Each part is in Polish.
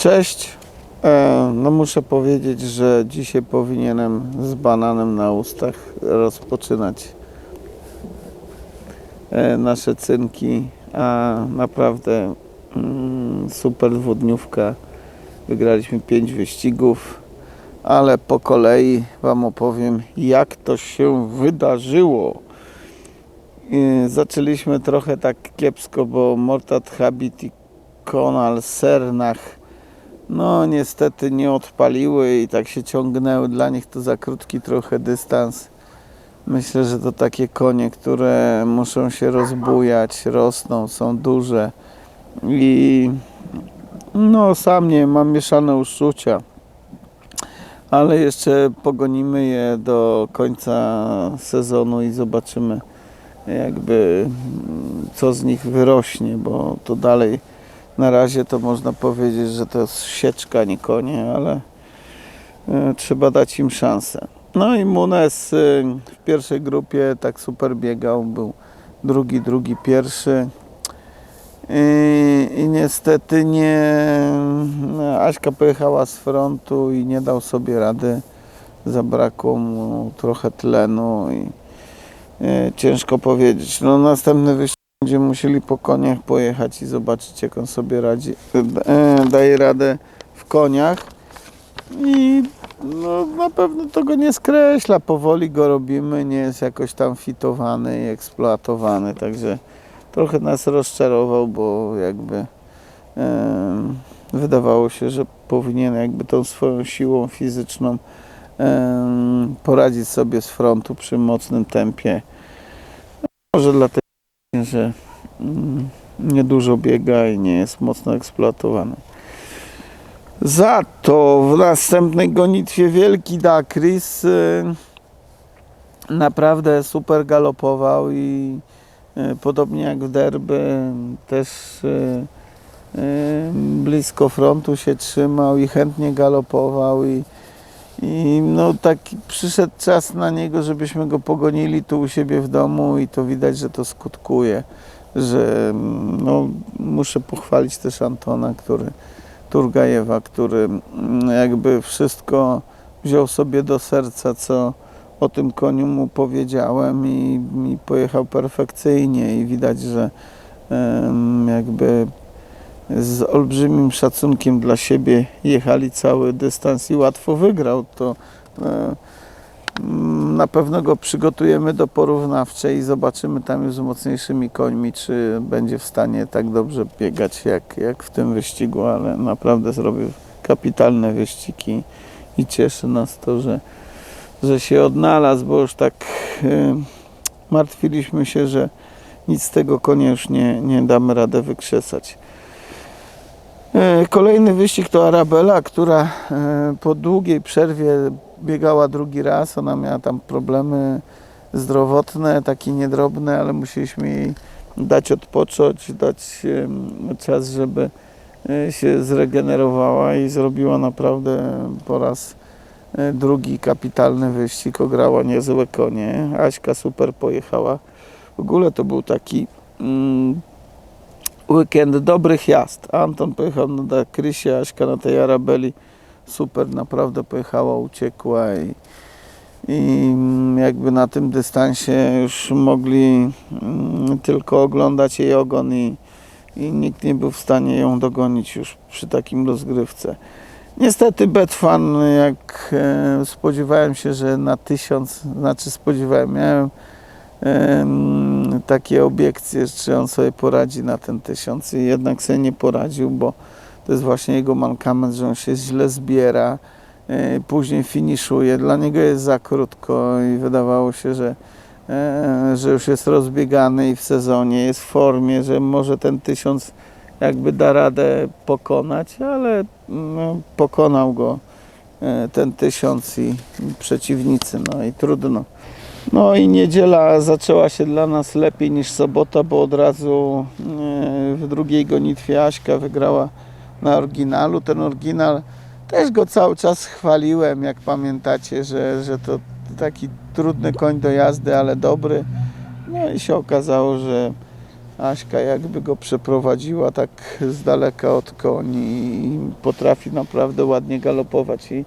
Cześć. E, No muszę powiedzieć, że dzisiaj powinienem z bananem na ustach rozpoczynać e, nasze cynki, a naprawdę mm, super dwudniówka. Wygraliśmy pięć wyścigów, ale po kolei Wam opowiem, jak to się wydarzyło. I Zaczęliśmy trochę tak kiepsko, bo Mortat Habit i Konal Sernach no niestety nie odpaliły i tak się ciągnęły. Dla nich to za krótki trochę dystans. Myślę, że to takie konie, które muszą się rozbujać, rosną, są duże i no sam nie mam mieszane uczucia. Ale jeszcze pogonimy je do końca sezonu i zobaczymy jakby co z nich wyrośnie, bo to dalej na razie to można powiedzieć, że to jest sieczka, nie konie, ale e, trzeba dać im szansę. No i Munes y, w pierwszej grupie tak super biegał, był drugi, drugi, pierwszy. I, I niestety nie. Aśka pojechała z frontu i nie dał sobie rady. Zabrakło mu trochę tlenu i e, ciężko powiedzieć. No następny wyścig będziemy musieli po koniach pojechać i zobaczyć jak on sobie radzi, e, daje radę w koniach. I no, na pewno to go nie skreśla, powoli go robimy, nie jest jakoś tam fitowany i eksploatowany, także trochę nas rozczarował, bo jakby em, wydawało się, że powinien jakby tą swoją siłą fizyczną em, poradzić sobie z frontu przy mocnym tempie. Może dlatego, że mm, niedużo biega i nie jest mocno eksploatowany. Za to w następnej gonitwie Wielki Dakris y, naprawdę super galopował i y, podobnie jak w derby też y, blisko frontu się trzymał i chętnie galopował i, i no taki przyszedł czas na niego, żebyśmy go pogonili tu u siebie w domu i to widać, że to skutkuje, że no, muszę pochwalić też Antona, który Turgajewa, który mm, jakby wszystko wziął sobie do serca, co o tym koniu mu powiedziałem i, i pojechał perfekcyjnie i widać, że jakby z olbrzymim szacunkiem dla siebie jechali cały dystans i łatwo wygrał. To e, mm, na pewno go przygotujemy do porównawczej i zobaczymy tam już z mocniejszymi końmi, czy będzie w stanie tak dobrze biegać jak, jak w tym wyścigu, ale naprawdę zrobił kapitalne wyścigi i cieszy nas to, że, że się odnalazł, bo już tak e, martwiliśmy się, że nic z tego konia już nie, nie damy radę wykrzesać. E, Kolejny wyścig to Arabella, która e, po długiej przerwie biegała drugi raz. Ona miała tam problemy zdrowotne, takie niedrobne, ale musieliśmy jej dać odpocząć, dać czas, żeby e, się zregenerowała i zrobiła naprawdę po raz drugi kapitalny wyścig. Ograła niezłe konie. Aśka super pojechała. W ogóle to był taki mm, weekend dobrych jazd. Anton pojechał na Dakrysie, Aśka na tej Arabeli. Super, naprawdę pojechała, uciekła i, i jakby na tym dystansie już mogli mm, tylko oglądać jej ogon i, i nikt nie był w stanie ją dogonić już przy takim rozgrywce. Niestety Betfan, jak e, spodziewałem się, że na tysiąc, znaczy spodziewałem, miałem em, takie obiekcje, czy on sobie poradzi na ten tysiąc i jednak sobie nie poradził, bo to jest właśnie jego mankament, że on się źle zbiera, e, później finiszuje, dla niego jest za krótko i wydawało się, że, e, że już jest rozbiegany i w sezonie jest w formie, że może ten tysiąc jakby da radę pokonać, ale no, pokonał go e, ten tysiąc i, i przeciwnicy, no i trudno. No i niedziela zaczęła się dla nas lepiej niż sobota, bo od razu e, w drugiej gonitwie Aśka wygrała na oryginalu. Ten oryginal też go cały czas chwaliłem, jak pamiętacie, że, że to taki trudny koń do jazdy, ale dobry. No i się okazało, że Aśka jakby go przeprowadziła tak z daleka od koni i potrafi naprawdę ładnie galopować i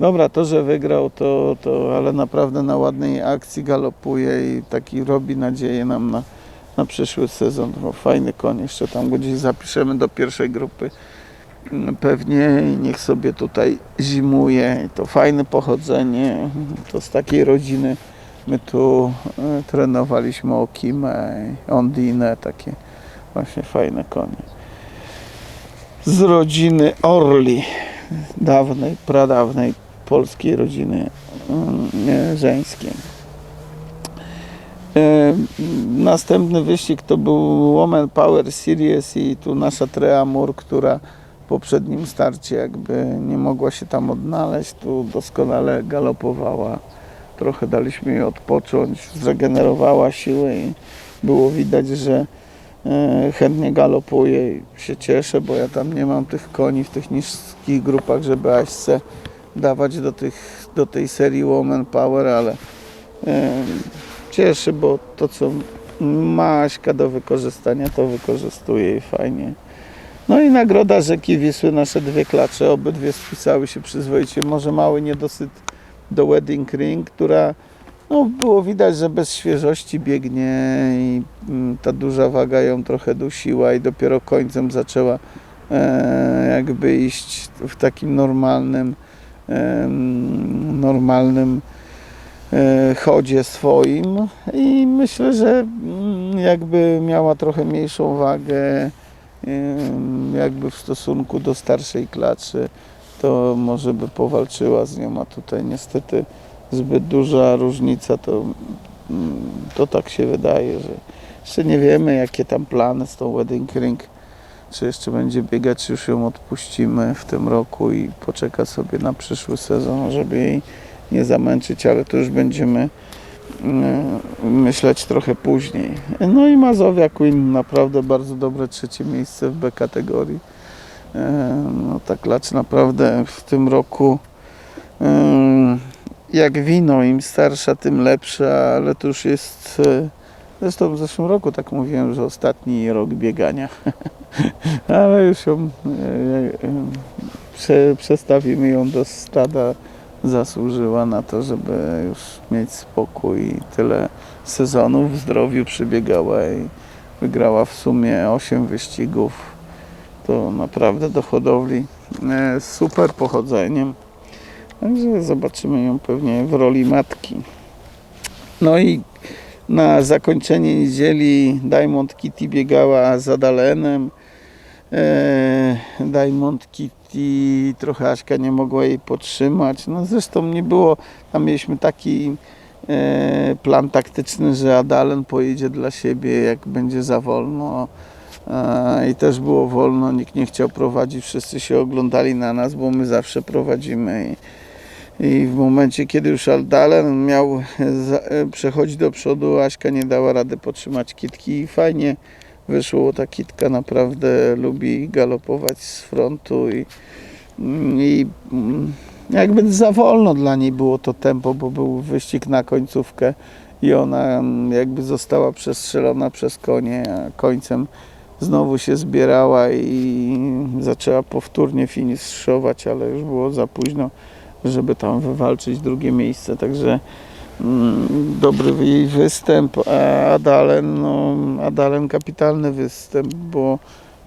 dobra, to, że wygrał, to, to ale naprawdę na ładnej akcji galopuje i taki robi nadzieję nam na, na przyszły sezon. No, fajny koń, jeszcze tam gdzieś zapiszemy do pierwszej grupy Mm, pewnie i niech sobie tutaj zimuje. To fajne pochodzenie, to z takiej rodziny my tu e, trenowaliśmy Okimę, i Ondinę, takie właśnie fajne konie. Z rodziny Orli, dawnej, pradawnej polskiej rodziny mm, żeńskiej. Następny wyścig to był Woman Power Series i tu nasza Treamur, która w poprzednim starcie jakby nie mogła się tam odnaleźć, tu doskonale galopowała. Trochę daliśmy jej odpocząć, zregenerowała siłę i było widać, że e, chętnie galopuje i się cieszę, bo ja tam nie mam tych koni w tych niskich grupach, żeby Aśce dawać do, tych, do tej serii Woman Power, ale e, cieszy, bo to co ma Aśka do wykorzystania, to wykorzystuje i fajnie. No i nagroda Rzeki Wisły, nasze dwie klacze, obydwie spisały się przyzwoicie. Może mały niedosyt do Wedding Ring, która no, było widać, że bez świeżości biegnie i mm, ta duża waga ją trochę dusiła i dopiero końcem zaczęła e, jakby iść w takim normalnym normalnym e, chodzie swoim. I myślę, że mm, jakby miała trochę mniejszą wagę jakby w stosunku do starszej klaczy to może by powalczyła z nią, a tutaj niestety zbyt duża różnica to, mm, to tak się wydaje, że jeszcze nie wiemy jakie tam plany z tą Wedding Ring czy jeszcze będzie biegać, czy już ją odpuścimy w tym roku i poczeka sobie na przyszły sezon, żeby jej nie zamęczyć, ale to już będziemy mm, myśleć trochę później. No i Mazowia Queen, naprawdę bardzo dobre trzecie miejsce w B kategorii. No ta klacz naprawdę w tym roku jak wino, im starsza, tym lepsza, ale to już jest e, zresztą w zeszłym roku tak mówiłem, że ostatni rok biegania ale już ją e, e, prze, przestawimy ją do stada. Zasłużyła na to, żeby już mieć spokój i tyle sezonów w zdrowiu przybiegała i wygrała w sumie 8 wyścigów. To naprawdę do hodowli e, z super pochodzeniem. Także zobaczymy ją pewnie w roli matki. No i na zakończenie niedzieli Diamond Kitty biegała za Dalenem e, Diamond Kitty trochę Aśka nie mogła jej podtrzymać. No zresztą nie było, tam mieliśmy taki e, plan taktyczny, że Adalen pojedzie dla siebie jak będzie za wolno. E, I też było wolno, nikt nie chciał prowadzić, wszyscy się oglądali na nas, bo my zawsze prowadzimy. I, w momencie, kiedy już Aldalen miał e, przechodzić do przodu, Aśka nie dała rady podtrzymać kitki i fajnie wyszło. Ta kitka naprawdę lubi galopować z frontu i, i mm, jakby za wolno dla niej było to tempo, bo był wyścig na końcówkę i ona mm, jakby została przestrzelona przez konie, a końcem znowu się zbierała i zaczęła powtórnie finiszować, ale już było za późno żeby tam wywalczyć drugie miejsce, także mm, dobry jej występ, a Adalen, no, Adalen kapitalny występ, bo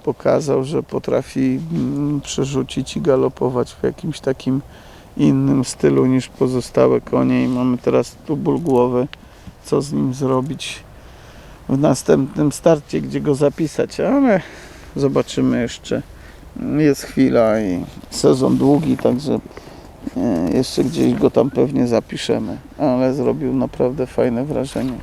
pokazał, że potrafi mm, przerzucić i galopować w jakimś takim innym stylu niż pozostałe konie i mamy teraz tu ból głowy, co z nim zrobić w następnym starcie, gdzie go zapisać, ale zobaczymy jeszcze. Jest chwila i sezon długi, także Jeszcze gdzieś go tam pewnie zapiszemy, ale zrobił naprawdę fajne wrażenie.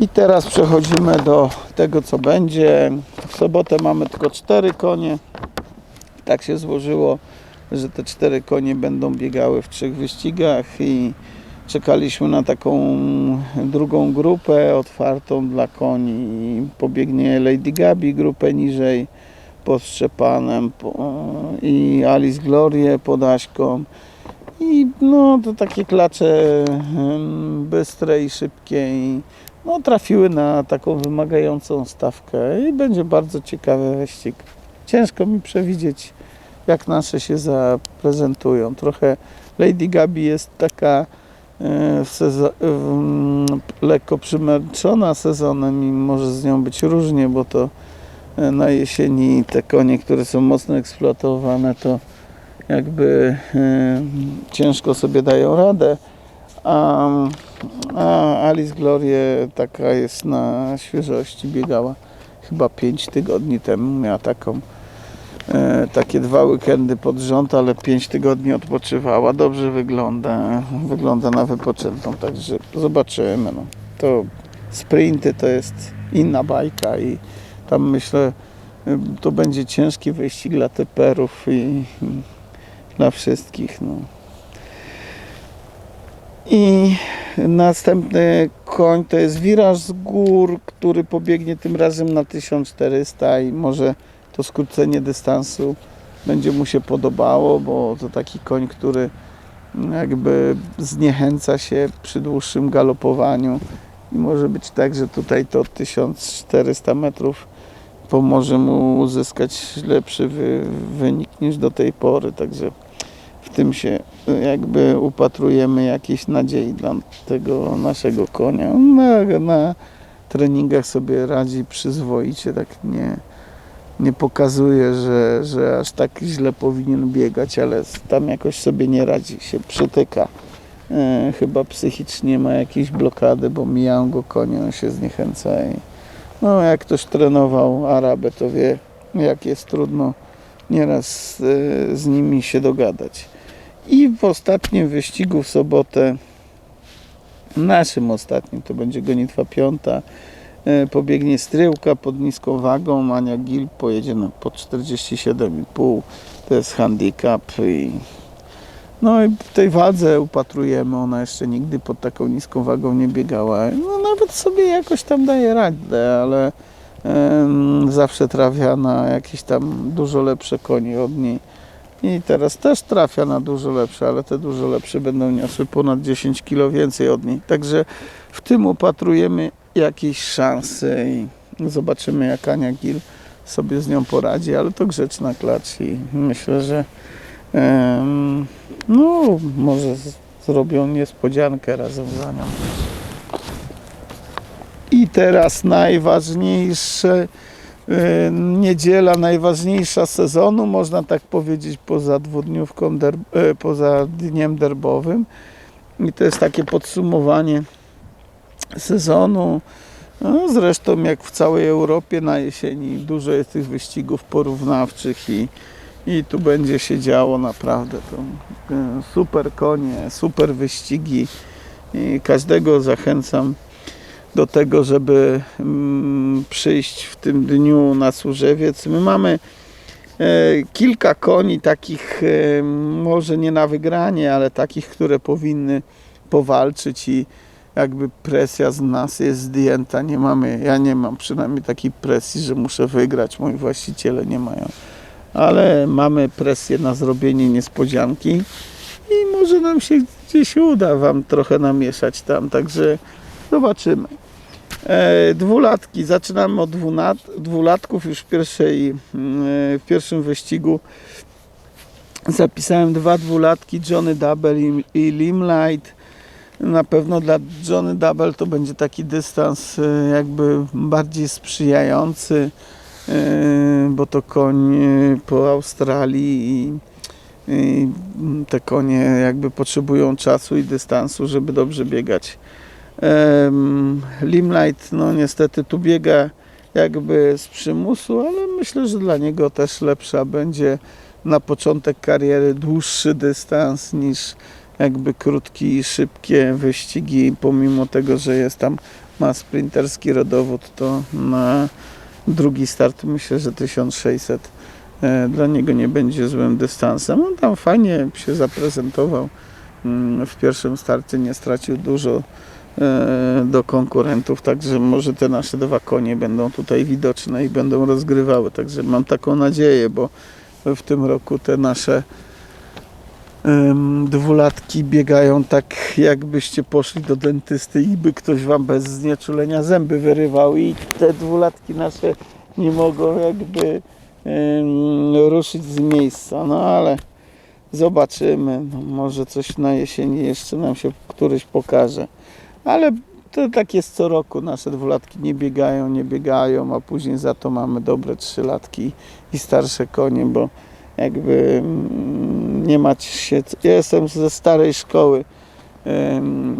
I teraz przechodzimy do tego, co będzie. W sobotę mamy tylko cztery konie. Tak się złożyło, że te cztery konie będą biegały w trzech wyścigach i czekaliśmy na taką drugą grupę otwartą dla koni. Pobiegnie Lady Gabi grupę niżej pod Szczepanem i Alice Glorię pod Aśką. I no to takie klacze bystre i szybkie i no, trafiły na taką wymagającą stawkę i będzie bardzo ciekawy wyścig. Ciężko mi przewidzieć, jak nasze się zaprezentują. Trochę Lady Gabi jest taka e, lekko przymęczona sezonem i może z nią być różnie, bo to na jesieni te konie, które są mocno eksploatowane, to jakby e, ciężko sobie dają radę. A, a Alice Glorie taka jest na świeżości, biegała chyba 5 tygodni temu, miała taką e, takie dwa weekendy pod rząd, ale 5 tygodni odpoczywała, dobrze wygląda, wygląda na wypoczętą, także zobaczymy. No. To sprinty to jest inna bajka i tam myślę, y, to będzie ciężki wyścig dla teperów i, dla wszystkich. No. I następny koń to jest wiraż z gór, który pobiegnie tym razem na 1400 i może to skrócenie dystansu będzie mu się podobało, bo to taki koń, który jakby zniechęca się przy dłuższym galopowaniu i może być tak, że tutaj to 1400 metrów pomoże mu uzyskać lepszy wy, wynik niż do tej pory, także w tym się jakby upatrujemy jakiejś nadziei dla tego naszego konia. Na, na treningach sobie radzi przyzwoicie, tak nie, nie pokazuje, że, że aż tak źle powinien biegać, ale tam jakoś sobie nie radzi, się przytyka. E, chyba psychicznie ma jakieś blokady, bo mijają go konie, on się zniechęca i no jak ktoś trenował Arabę, to wie jak jest trudno nieraz e, z nimi się dogadać. I w ostatnim wyścigu w sobotę, naszym ostatnim, to będzie gonitwa piąta, e, pobiegnie Stryłka pod niską wagą, Ania Gil pojedzie na po 47,5, to jest handicap i no i w tej wadze upatrujemy, ona jeszcze nigdy pod taką niską wagą nie biegała, no nawet sobie jakoś tam daje radę, ale zawsze trafia na jakieś tam dużo lepsze konie od niej. I teraz też trafia na dużo lepsze, ale te dużo lepsze będą niosły ponad 10 kg więcej od niej. Także w tym upatrujemy jakieś szanse i zobaczymy jak Ania Gil sobie z nią poradzi, ale to grzeczna klacz i myślę, że no może zrobią niespodziankę razem z Anią. I teraz najważniejsze E, niedziela najważniejsza sezonu, można tak powiedzieć, poza dwudniówką, e, poza dniem derbowym. I to jest takie podsumowanie sezonu. No, zresztą jak w całej Europie na jesieni dużo jest tych wyścigów porównawczych i, i tu będzie się działo naprawdę. To, e, super konie, super wyścigi i każdego zachęcam do tego, żeby mm, przyjść w tym dniu na Służewiec. My mamy e, kilka koni takich, e, może nie na wygranie, ale takich, które powinny powalczyć i jakby presja z nas jest zdjęta. Nie mamy, ja nie mam przynajmniej takiej presji, że muszę wygrać, moi właściciele nie mają. Ale mamy presję na zrobienie niespodzianki i może nam się gdzieś uda Wam trochę namieszać tam, także zobaczymy. E, dwulatki, zaczynamy od dwunat, dwulatków już w, pierwszej, e, w pierwszym wyścigu. Zapisałem dwa dwulatki, Johnny Double i, i Limelight. Na pewno dla Johnny Double to będzie taki dystans e, jakby bardziej sprzyjający, bo to koń e, po Australii i, i te konie jakby potrzebują czasu i dystansu, żeby dobrze biegać. Limelight, no niestety tu biega jakby z przymusu, ale myślę, że dla niego też lepsza będzie na początek kariery dłuższy dystans niż jakby krótki i szybkie wyścigi, pomimo tego, że jest tam, ma sprinterski rodowód, to na drugi start myślę, że 1600 e, dla niego nie będzie złym dystansem. On tam fajnie się zaprezentował. Mm, W pierwszym starcie nie stracił dużo e, do konkurentów, także może te nasze dwa konie będą tutaj widoczne i będą rozgrywały, także mam taką nadzieję, bo w tym roku te nasze dwulatki biegają tak, jakbyście poszli do dentysty i by ktoś wam bez znieczulenia zęby wyrywał. I te dwulatki nasze nie mogą jakby ruszyć z miejsca, no ale zobaczymy, no, może coś na jesieni jeszcze nam się któryś pokaże, ale to tak jest co roku, nasze dwulatki nie biegają, nie biegają, a później za to mamy dobre trzylatki i starsze konie, bo jakby mm, nie macie się. Ja jestem ze starej szkoły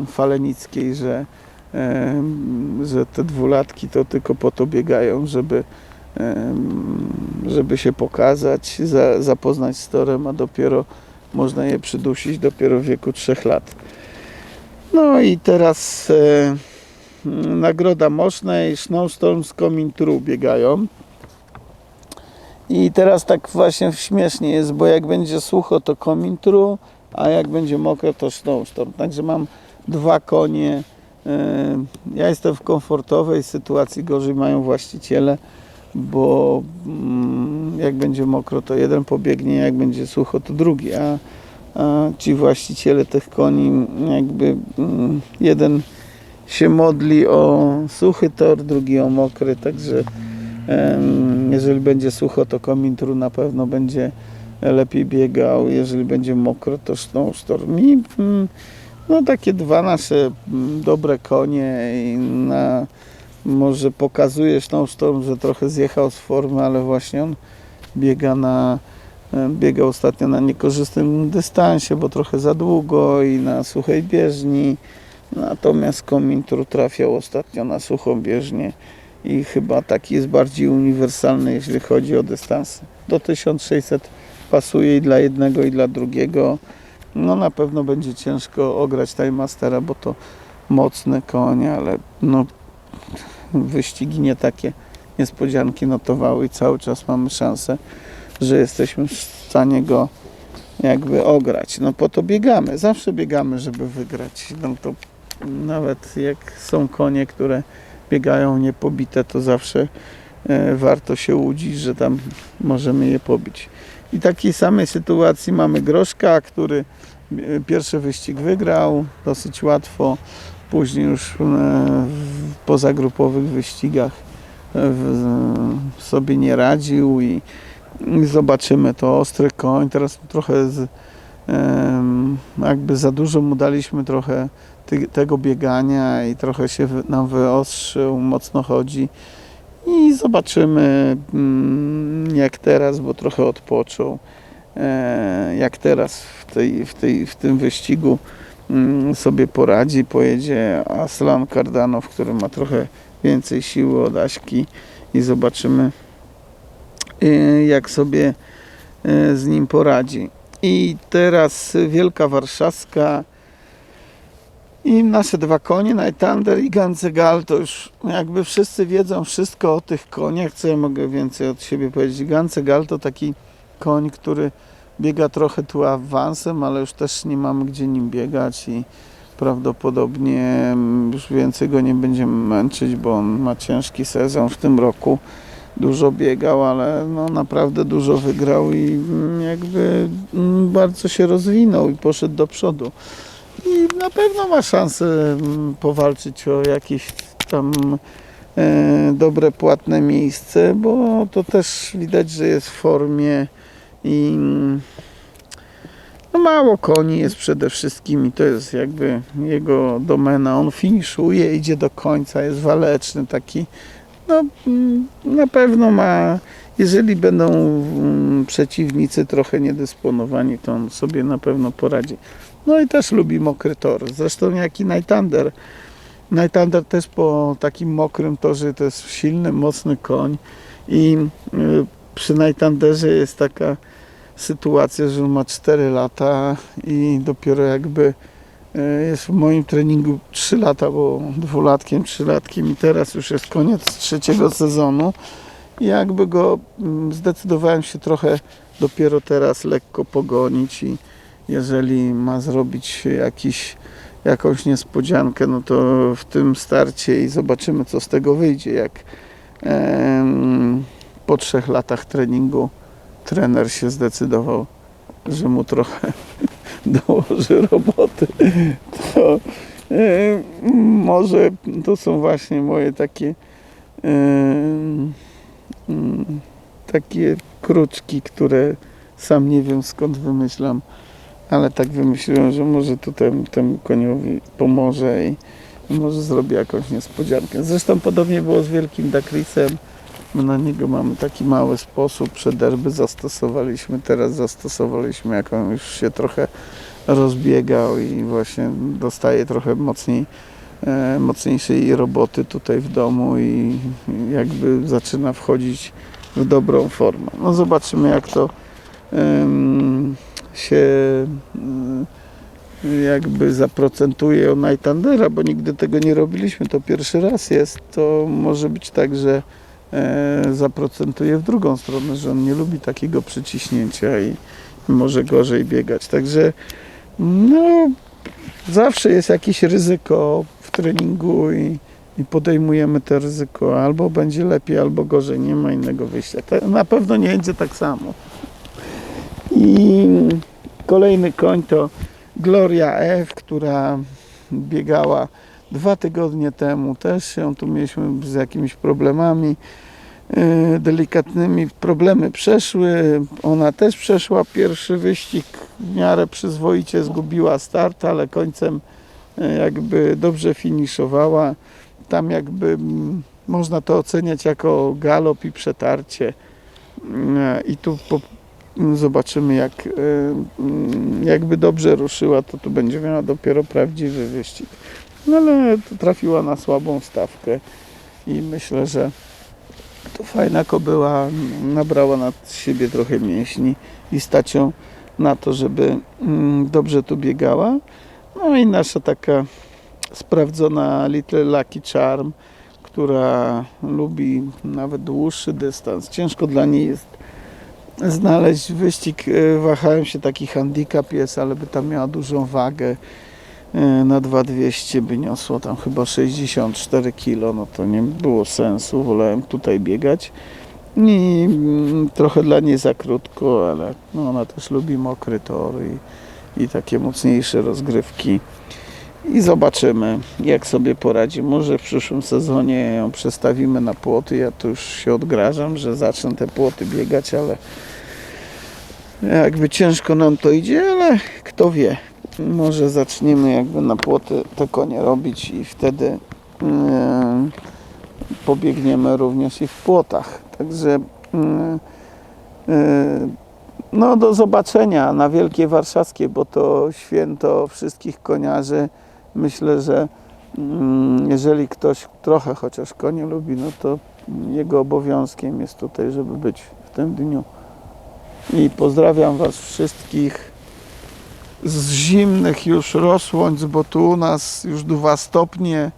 falenickiej, że, że te dwulatki to tylko po to biegają, żeby, żeby się pokazać, za, zapoznać z torem, a dopiero można je przydusić dopiero w wieku 3 lat. No i teraz Nagroda Moszna i Snowstorm z Coming True biegają. I teraz tak właśnie śmiesznie jest, bo jak będzie sucho to Coming True, a jak będzie mokro to Snowstorm. Także mam dwa konie. E, Ja jestem w komfortowej sytuacji, gorzej mają właściciele, bo mm, jak będzie mokro to jeden pobiegnie, jak będzie sucho to drugi, a, a ci właściciele tych koni jakby mm, jeden się modli o suchy tor, drugi o mokry, także jeżeli będzie sucho to komintru na pewno będzie lepiej biegał, jeżeli będzie mokro to snowstorm. I mm, no takie dwa nasze mm, dobre konie i na może pokazuje Snowstorm, że trochę zjechał z formy, ale właśnie on biega na biega ostatnio na niekorzystnym dystansie, bo trochę za długo i na suchej bieżni. Natomiast Komintru trafiał ostatnio na suchą bieżnię i chyba taki jest bardziej uniwersalny, jeśli chodzi o dystanse. Do 1600 pasuje i dla jednego i dla drugiego. No na pewno będzie ciężko ograć Time Mastera, bo to mocny koń, ale no wyścigi nie takie niespodzianki notowały i cały czas mamy szansę, że jesteśmy w stanie go jakby ograć. No po to biegamy, zawsze biegamy, żeby wygrać. No to nawet jak są konie, które biegają niepobite, to zawsze e, warto się łudzić, że tam możemy je pobić. I takiej samej sytuacji mamy Groszka, który e, pierwszy wyścig wygrał dosyć łatwo. Później już e, w pozagrupowych wyścigach sobie nie radził i, zobaczymy to ostry koń. Teraz trochę z, jakby za dużo mu daliśmy trochę ty, tego biegania i trochę się nam wyostrzył, mocno chodzi. I zobaczymy mm, jak teraz, bo trochę odpoczął. e, Jak teraz w, tej, w, tej, w tym wyścigu mm, sobie poradzi, pojedzie Aslan Kardanow, który ma trochę więcej siły od Aśki i zobaczymy y, jak sobie y, z nim poradzi. I teraz Wielka Warszawska i nasze dwa konie, Nightander i Gancegal, to już jakby wszyscy wiedzą wszystko o tych koniach, co ja mogę więcej od siebie powiedzieć. Gancegal to taki koń, który biega trochę tu awansem, ale już też nie mamy gdzie nim biegać i prawdopodobnie mm, już więcej go nie będziemy męczyć, bo on ma ciężki sezon w tym roku. Dużo biegał, ale no naprawdę dużo wygrał i jakby mm, bardzo się rozwinął i poszedł do przodu. Na pewno ma szansę mm, powalczyć o jakieś tam e, dobre, płatne miejsce, bo to też widać, że jest w formie i mm, no mało koni jest przede wszystkim i to jest jakby jego domena. On finiszuje, idzie do końca, jest waleczny taki. No mm, na pewno ma, jeżeli będą przeciwnicy trochę niedysponowani, to on sobie na pewno poradzi. No i też lubi mokry tor. Zresztą jak i Nightander. Nightander też po takim mokrym torze to jest silny, mocny koń i y, przy Nightanderze jest taka sytuacja, że on ma 4 lata i dopiero jakby e, jest w moim treningu 3 lata, bo dwulatkiem, trzylatkiem i teraz już jest koniec trzeciego sezonu i jakby go mm, zdecydowałem się trochę dopiero teraz lekko pogonić i jeżeli ma zrobić jakiś, jakąś niespodziankę, no to w tym starcie i zobaczymy co z tego wyjdzie, jak po trzech latach treningu trener się zdecydował, że mu trochę dołoży roboty, to e, może to są właśnie moje takie e, takie kruczki, które sam nie wiem skąd wymyślam, ale tak wymyśliłem, że może to temu, temu koniowi pomoże i może zrobię jakąś niespodziankę. Zresztą podobnie było z Wielkim Dakrisem. My na niego mamy taki mały sposób. Przederby zastosowaliśmy, teraz zastosowaliśmy, jak on już się trochę rozbiegał i właśnie dostaje trochę mocniej, e, mocniejszej roboty tutaj w domu i jakby zaczyna wchodzić w dobrą formę. No zobaczymy jak to się em, jakby zaprocentuje o Nightandera, bo nigdy tego nie robiliśmy, to pierwszy raz jest, to może być tak, że e, zaprocentuje w drugą stronę, że on nie lubi takiego przyciśnięcia i może gorzej biegać. Także no, zawsze jest jakieś ryzyko w treningu i, i podejmujemy to ryzyko. Albo będzie lepiej, albo gorzej, nie ma innego wyjścia. To na pewno nie będzie tak samo. I kolejny koń to Gloria F, która biegała dwa tygodnie temu. Też się tu mieliśmy z jakimiś problemami yy, delikatnymi. Problemy przeszły. Ona też przeszła pierwszy wyścig. W miarę przyzwoicie zgubiła start, ale końcem yy, jakby dobrze finiszowała. Tam jakby mm, można to oceniać jako galop i przetarcie. Yy, I tu po, zobaczymy jak y, mm, jakby dobrze ruszyła, to tu będzie miała dopiero prawdziwy wyścig. No ale trafiła na słabą stawkę i myślę, że to fajna kobyła, nabrała na siebie trochę mięśni i stać ją na to, żeby mm, dobrze tu biegała. No i nasza taka sprawdzona Little Lucky Charm, która lubi nawet dłuższy dystans. Ciężko dla niej jest znaleźć wyścig. e, Wahałem się, taki handicap jest, ale by tam miała dużą wagę. e, Na 2200 by niosło tam chyba 64 kg, no to nie było sensu. Wolałem tutaj biegać. I mm, trochę dla niej za krótko, ale no ona też lubi mokry tor i, i takie mocniejsze rozgrywki. I zobaczymy, jak sobie poradzi. Może w przyszłym sezonie ją przestawimy na płoty. Ja tu już się odgrażam, że zacznę te płoty biegać, ale jakby ciężko nam to idzie, ale kto wie. Może zaczniemy jakby na płoty te konie robić i wtedy e, pobiegniemy również i w płotach. Także e, e, no do zobaczenia na Wielkiej Warszawskiej, bo to święto wszystkich koniarzy. Myślę, że mm, jeżeli ktoś trochę chociaż konie lubi, no to jego obowiązkiem jest tutaj, żeby być w tym dniu. I pozdrawiam Was wszystkich z zimnych już rosłońc, bo tu u nas już 2 stopnie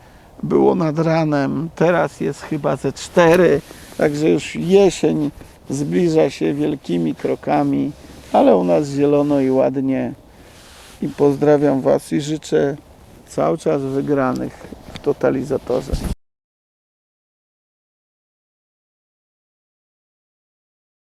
było nad ranem, teraz jest chyba ze 4, także już jesień zbliża się wielkimi krokami, ale u nas zielono i ładnie. I pozdrawiam Was i życzę cały czas wygranych w totalizatorze.